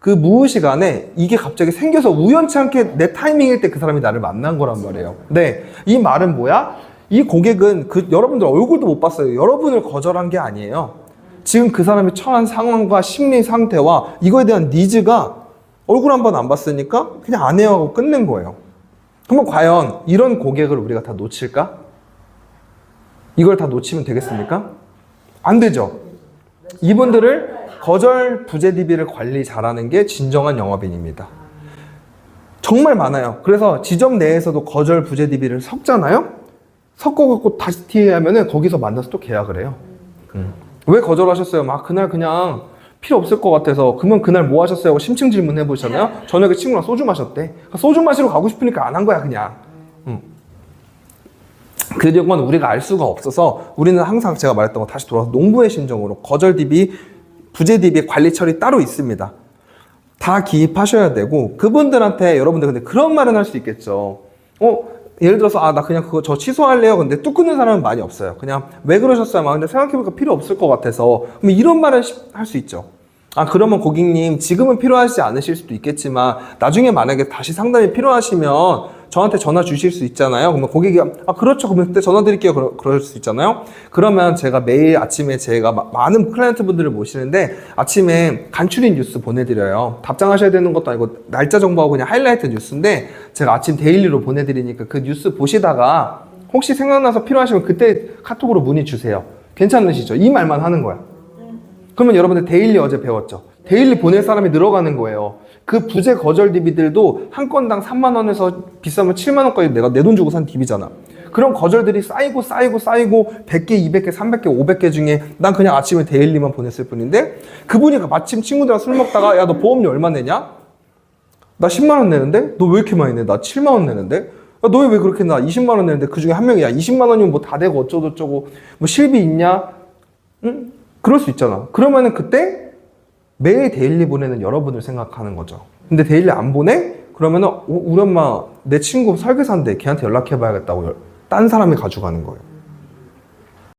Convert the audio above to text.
그 무의식안에 이게 갑자기 생겨서 우연치 않게 내 타이밍일 때 그 사람이 나를 만난 거란 말이에요. 네, 이 말은 뭐야? 이 고객은 그 여러분들 얼굴도 못 봤어요. 여러분을 거절한 게 아니에요. 지금 그 사람이 처한 상황과 심리 상태와 이거에 대한 니즈가 얼굴 한 번 안 봤으니까 그냥 안 해요 하고 끝낸 거예요. 그러면 과연 이런 고객을 우리가 다 놓칠까? 이걸 다 놓치면 되겠습니까? 안 되죠. 이분들을 거절 부재 DB를 관리 잘하는 게 진정한 영업인입니다. 정말 많아요. 그래서 지점 내에서도 거절 부재 DB를 섞잖아요. 섞어갖고 다시 TA하면은 거기서 만나서 또 계약을 해요. 음. 왜 거절하셨어요? 막 그날 그냥 필요 없을 것 같아서 그러면 그날 뭐 하셨어요? 하고 심층 질문해 보셨나요? 저녁에 친구랑 소주 마셨대. 그러니까 소주 마시러 가고 싶으니까 안 한 거야 그냥. 음. 그건 우리가 알 수가 없어서 우리는 항상 제가 말했던 거 다시 돌아서 농부의 심정으로 거절 DB, 부재 DB 관리 처리 따로 있습니다. 다 기입하셔야 되고 그분들한테 여러분들 근데 그런 말은 할 수 있겠죠. 어 예를 들어서 아 나 그냥 그거 저 취소할래요. 근데 뚝 끊는 사람은 많이 없어요. 그냥 왜 그러셨어요? 막 근데 생각해보니까 필요 없을 것 같아서 그럼 이런 말을 할 수 있죠. 아 그러면 고객님 지금은 필요하지 않으실 수도 있겠지만 나중에 만약에 다시 상담이 필요하시면 저한테 전화 주실 수 있잖아요. 그러면 고객이 아 그렇죠. 그러면 그때 전화 드릴게요. 그러, 그럴 수 있잖아요. 그러면 제가 매일 아침에 제가 마- 많은 클라이언트 분들을 모시는데 아침에 간추린 뉴스 보내드려요. 답장하셔야 되는 것도 아니고 날짜 정보하고 그냥 하이라이트 뉴스인데 제가 아침 데일리로 보내드리니까 그 뉴스 보시다가 혹시 생각나서 필요하시면 그때 카톡으로 문의 주세요. 괜찮으시죠? 이 말만 하는 거야. 그러면 여러분들 데일리 어제 배웠죠? 데일리 보낼 사람이 늘어가는 거예요. 그 부재 거절 DB들도 한 건당 3만 원에서 비싸면 7만 원까지 내가 내 돈 주고 산 DB잖아. 그런 거절들이 쌓이고 쌓이고 쌓이고 100개, 200개, 300개, 500개 중에 난 그냥 아침에 데일리만 보냈을 뿐인데 그분이 마침 친구들이랑 술 먹다가 야 너 보험료 얼마 내냐? 나 10만 원 내는데? 너 왜 이렇게 많이 내? 나 7만 원 내는데? 야, 너왜 그렇게 나 20만 원 내는데 그 중에 한 명이 야 20만 원이면 뭐 다 되고 어쩌고저쩌고 뭐 실비 있냐? 응? 그럴 수 있잖아. 그러면은 그때 매일 데일리 보내는 여러분을 생각하는 거죠. 근데 데일리 안 보내? 그러면은 어, 우리 엄마 내 친구 설계사인데 걔한테 연락해봐야겠다고 열- 딴 사람이 가져가는 거예요.